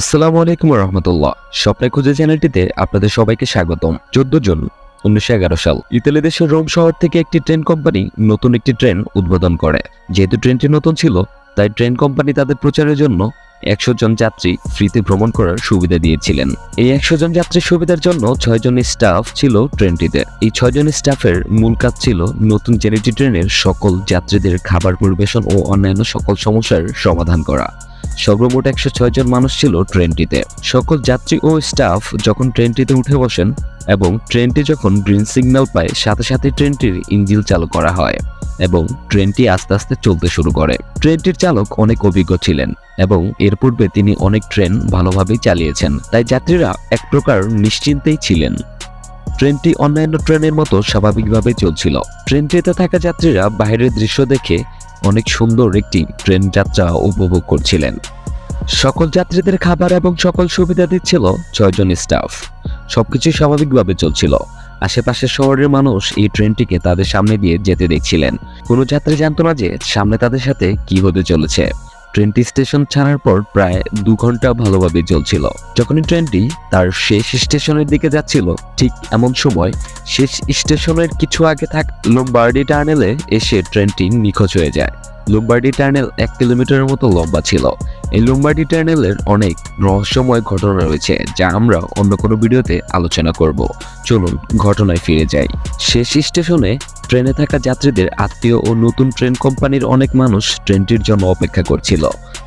আসসালামু আলাইকুম রহমতুল্লাহ স্বপ্নের খুঁজে চ্যানেলটিতে আপনাদের সবাইকে স্বাগতম। চোদ্দ জুন, উনিশশো এগারো সাল। ইতালি দেশের রোম শহর থেকে একটি ট্রেন কোম্পানি নতুন একটি ট্রেন উদ্বোধন করে। যেহেতু ট্রেনটি নতুন ছিল, তাই ট্রেন কোম্পানি তাদের প্রচারের জন্য একশো জন যাত্রী ফ্রিতে ভ্রমণ করার সুবিধা দিয়েছিলেন। এই একশো জন যাত্রীর সুবিধার জন্য ছয় জন স্টাফ ছিল ট্রেনটিতে। এই ছয় জন স্টাফের মূল কাজ ছিল নতুন জেনেটি ট্রেনের সকল যাত্রীদের খাবার পরিবেশন ও অন্যান্য সকল সমস্যার সমাধান করা। সর্বমোট একশো ছয় জন মানুষ ছিল ট্রেনটিতে। সকল যাত্রী ও স্টাফ যখন ট্রেনটিতে উঠে বসেন এবং ট্রেনটি যখন গ্রিন সিগন্যাল পায়, সাথে সাথে ট্রেনটির ইঞ্জিন চালু করা হয় এবং ট্রেনটি আস্তে আস্তে চলতে শুরু করে। ট্রেনটির চালক অনেক অভিজ্ঞ ছিলেন এবং এর পূর্বে তিনি অনেক ট্রেন ভালোভাবেই চালিয়েছেন। তাই যাত্রীরা এক প্রকার নিশ্চিন্তেই ছিলেন। ট্রেনটি অন্যান্য ট্রেনের মতো স্বাভাবিকভাবে চলছিল। ট্রেনটিতে থাকা যাত্রীরা বাইরের দৃশ্য দেখে অনেক সুন্দর একটি ট্রেন যাত্রা উপভোগ করছিলেন। সকল যাত্রীদের খাবার এবং সকল সুবিধা দিচ্ছিল ছয়জন স্টাফ সবকিছু স্বাভাবিকভাবে চলছিল। আশেপাশের শহরের মানুষ এই ট্রেনটিকে তাদের সামনে দিয়ে যেতে দেখছিলেন। কোনো যাত্রী জানতো না যে সামনে তাদের সাথে কি হতে চলেছে। ট্রেনটি স্টেশন ছাড়ার পর প্রায় দু ঘণ্টা ভালোভাবে চলছিল। যখনই ট্রেনটি তার শেষ স্টেশনের দিকে যাচ্ছিল, ঠিক এমন সময় শেষ স্টেশনের কিছু আগে থাক লোম্বার্ডি টার্নেলে এসে ট্রেনটি নিখোঁজ হয়ে যায়। লোম্বার্ডি টার্নেল এক কিলোমিটারের মতো লম্বা ছিল। এই লোম্বার্ডি টার্নেলের অনেক রহস্যময় ঘটনা রয়েছে, যা আমরা অন্য কোনো ভিডিওতে আলোচনা করব। চলুন ঘটনায় ফিরে যাই। শেষ স্টেশনে ট্রেনে থাকা যাত্রীদের আত্মীয় ও নতুন ট্রেন কোম্পানির অনেক মানুষ ট্রেনটির জন্য অপেক্ষা করছিল।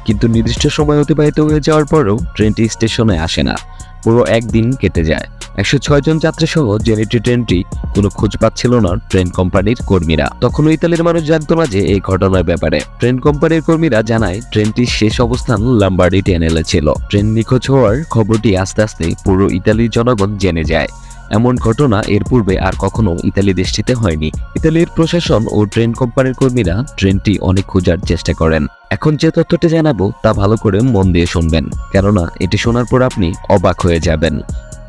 কিন্তু নির্দিষ্ট সময় অতিবাহিত হয়ে যাওয়ার পরেও ট্রেনটি স্টেশনে আসে না। পুরো একদিন কেটে যায়। একশো ছয় জন যাত্রী সহ জেনেটি ট্রেনটি কোনো খোঁজ পাচ্ছিল না ট্রেন কোম্পানির কর্মীরা। তখন ইতালির মানুষ জানত না যে এই ঘটনার ব্যাপারে। ট্রেন কোম্পানির কর্মীরা জানায়, ট্রেনটির শেষ অবস্থান লাম্বার্ডি টেনেলে ছিল। ট্রেন নিখোঁজ হওয়ার খবরটি আস্তে আস্তে পুরো ইতালির জনগণ জেনে যায়। এমন ঘটনা এর পূর্বে আর কখনো ইতালি দেশটিতে হয়নি। ইতালির প্রশাসন ও ট্রেন কোম্পানির কর্মীরা ট্রেনটি অনেক খোঁজার চেষ্টা করেন। এখন যে তথ্যটি জানাব তা ভালো করে মন দিয়ে শুনবেন, কেননা এটি শোনার পর আপনি অবাক হয়ে যাবেন।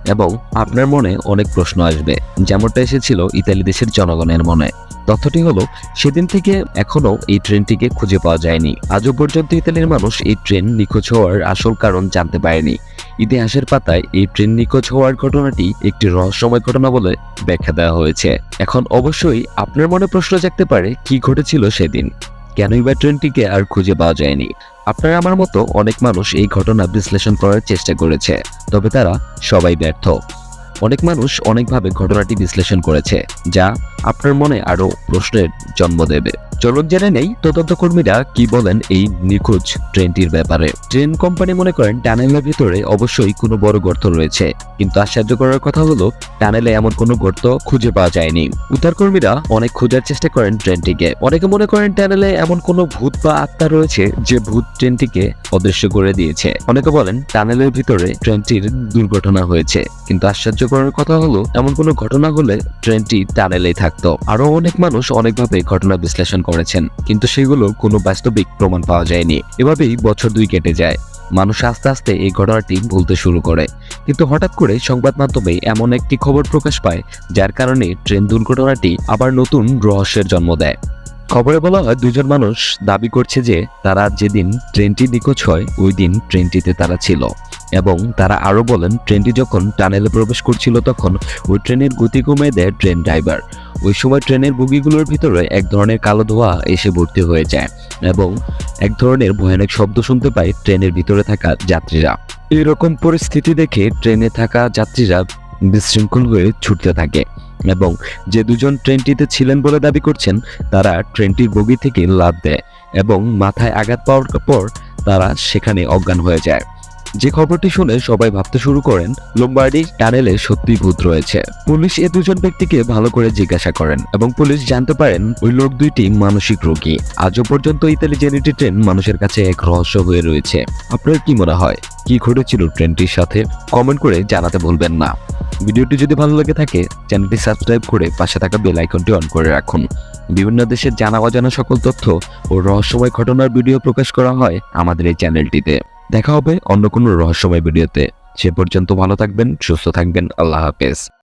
এবং আপনার মনে অনেক প্রশ্ন আসবে, যেমনটা এসেছিল ইতালি দেশের জনগণের মনে। তথ্যটি হলো, সেদিন থেকে এখনও এই ট্রেনটিকে খুঁজে পাওয়া যায়নি। আজও পর্যন্ত ইতালির মানুষ এই ট্রেন নিখোঁজ হওয়ার আসল কারণ জানতে পারেনি। ইতিহাসের পাতায় এই ট্রেন নিখোঁজ হওয়ার ঘটনাটি একটি রহস্যময় ঘটনা বলে ব্যাখ্যা দেওয়া হয়েছে। এখন অবশ্যই আপনার মনে প্রশ্ন জাগতে পারে, কি ঘটেছিল সেদিন? কেনই বা ট্রেনটিকে আর খুঁজে পাওয়া যায়নি? আপনারা আমার মতো অনেক মানুষ এই ঘটনা বিশ্লেষণ করার চেষ্টা করেছে, তবে তারা সবাই ব্যর্থ। অনেক মানুষ অনেকভাবে ঘটনাটি বিশ্লেষণ করেছে যা আপনার মনে আরও প্রশ্নের জন্ম দেবে। চলুন জেনে নেই তদন্ত কর্মীরা কি বলেন এই নিখোঁজ ট্রেনটির ব্যাপারে। ট্রেন কোম্পানি মনে করেন টানেলের ভিতরে অবশ্যই কোনো বড় গর্ত রয়েছে। কিন্তু আশ্চর্য করার কথা হলো, টানেলে এমন কোনো গর্ত খুঁজে পাওয়া যায়নি। উদ্ধার কর্মীরা অনেক খোঁজার চেষ্টা করেন ট্রেনটিকে। অনেকে মনে করেন টানেলে এমন কোনো ভূত বা আত্মা রয়েছে যে ভূত ট্রেনটিকে অদৃশ্য করে দিয়েছে। অনেকে বলেন টানেলের ভিতরে ট্রেনটির দুর্ঘটনা হয়েছে। কিন্তু আশ্চর্য করার কথা হলো, এমন কোনো ঘটনা হলে ট্রেনটি টানেলেই থাকতো। আরও অনেক মানুষ অনেকভাবে ঘটনা বিশ্লেষণ করেছেন, কিন্তু সেগুলো কোনো বাস্তবিক প্রমাণ পাওয়া যায়নি। এভাবেই বছর দুই কেটে যায়। মানুষ আস্তে আস্তে এই ঘটনাটি ভুলতে শুরু করে। কিন্তু হঠাৎ করে সংবাদ মাধ্যমে এমন একটি খবর প্রকাশ পায়, যার কারণে ট্রেন দুর্ঘটনাটি আবার নতুন রহস্যের জন্ম দেয়। খবরে বলা হয় দুজন মানুষ দাবি করছে যে তারা যেদিন ট্রেনটি নিখোঁজ হয় ওই দিন ট্রেনটিতে তারা ছিল। এবং তারা আরও বলেন, ট্রেনটি যখন টানেলে প্রবেশ করছিল তখন ওই ট্রেনের গতি কমিয়ে দেয় ট্রেন ড্রাইভার। ওই সময় ট্রেনের বগিগুলোর ভিতরে এক ধরনের কালো ধোঁয়া এসে ভর্তি হয়ে যায় এবং এক ধরনের ভয়ানক শব্দ শুনতে পায় ট্রেনের ভিতরে থাকা যাত্রীরা। এরকম পরিস্থিতি দেখে ট্রেনে থাকা যাত্রীরা বিশৃঙ্খল হয়ে ছুটতে থাকে এবং যে দুজন ট্রেনটিতে ছিলেন বলে দাবি করছেন, তারা ট্রেনটির বগি থেকে লাফ দেয় এবং মাথায় আঘাত পাওয়ার পর তারা সেখানে অজ্ঞান হয়ে যায়। যে খবরটি শুনে সবাই ভাবতে শুরু করেন, লোম্বার্ডি টানেলে সত্যি ভূত রয়েছে। পুলিশ এ দুজন ব্যক্তিকে ভালো করে জিজ্ঞাসা করেন এবং পুলিশ জানতে পারেন ওই লোক দুইটি মানসিক রোগী। আজও পর্যন্ত ইতালি জেনেটি ট্রেন মানুষের কাছে এক রহস্য হয়ে রয়েছে। আপনার কি মনে হয়? কি ঘটেছিল ট্রেনটির সাথে? কমেন্ট করে জানাতে ভুলবেন না। ভিডিওটি যদি ভালো লেগে থাকে, চ্যানেলটি সাবস্ক্রাইব করে পাশে থাকা বেল আইকনটি অন করে রাখুন। বিভিন্ন দেশের জানা অজানা সকল তথ্য ও রহস্যময় ঘটনার ভিডিও প্রকাশ করা হয় আমাদের এই চ্যানেলটিতে। দেখা হবে অন্য কোনো রহস্যময় ভিডিওতে। সে পর্যন্ত ভালো থাকবেন সুস্থ থাকবেন আল্লাহ হাফেজ।